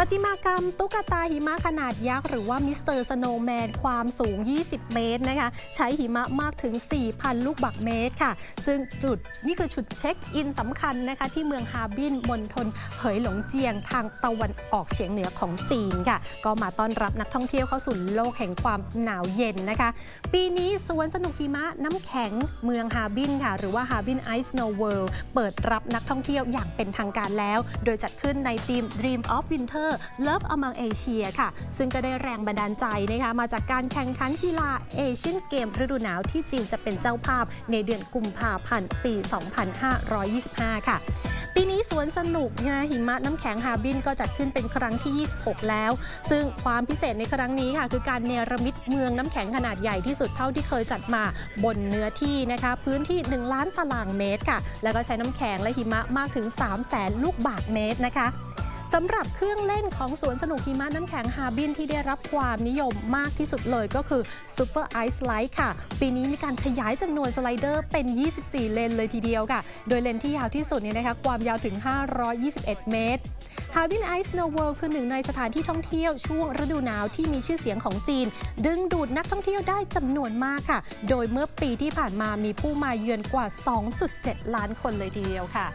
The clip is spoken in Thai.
ประติมากรรมตุ๊กตาหิมะขนาดยักษ์หรือว่ามิสเตอร์สโนว์แมนความสูง 20 เมตรนะคะ ใช้หิมะมากถึง 4,000 ลูกบาศก์เมตรค่ะ ซึ่งจุดนี่คือจุดเช็คอินสำคัญนะคะ ที่เมืองฮาร์บินมณฑลเหยหลงเจียงทางตะวันออกเฉียงเหนือของจีนค่ะ ก็มาต้อนรับนักท่องเที่ยวเข้าสู่โลกแห่งความหนาวเย็นนะคะ ปีนี้สวนสนุกหิมะน้ำแข็งเมืองฮาร์บินค่ะ หรือว่าฮาร์บินไอซ์โนเวิลด์เปิดรับนักท่องเที่ยวอย่างเป็นทางการแล้ว โดยจัดขึ้นในทีม Dream of Winter Love Among Asia ค่ะ ซึ่งก็ได้แรงบันดาลใจนะคะมาจากการแข่งขันกีฬาเอเชียนเกมฤดูหนาวที่จีนจะเป็นเจ้าภาพในเดือนกุมภาพันธ์ปี 2525 ค่ะ ปีนี้สวนสนุกนะหิมะน้ำแข็งฮาบินก็จัดขึ้นเป็นครั้งที่ 26 แล้ว ซึ่งความพิเศษในครั้งนี้ค่ะ คือการเนรมิตเมืองน้ำแข็งขนาดใหญ่ที่สุดเท่าที่เคยจัดมาบนเนื้อที่นะคะ พื้นที่ 1 ล้านตารางเมตรค่ะ แล้วก็ใช้น้ำแข็งและหิมะมากถึง 3 0 0แสนลูกบาศกเมตรนะคะ สำหรับเครื่องเล่นของสวนสนุกหิมะน้ำแข็งฮาบินที่ได้รับความนิยมมากที่สุดเลยก็คือ Super Ice Slide ค่ะ ปีนี้มีการขยายจำนวนสไลเดอร์เป็น 24 เลนเลยทีเดียวค่ะ โดยเลนที่ยาวที่สุดเนี่ยนะคะความยาวถึง 521 เมตรฮาร์บินไอซ์โนเวิลด์คือหนึ่งในสถานที่ท่องเที่ยวช่วงฤดูหนาวที่มีชื่อเสียงของจีน ดึงดูดนักท่องเที่ยวได้จำนวนมากค่ะ โดยเมื่อปีที่ผ่านมามีผู้มาเยือนกว่า 2.7 ล้านคนเลยทีเดียวค่ะ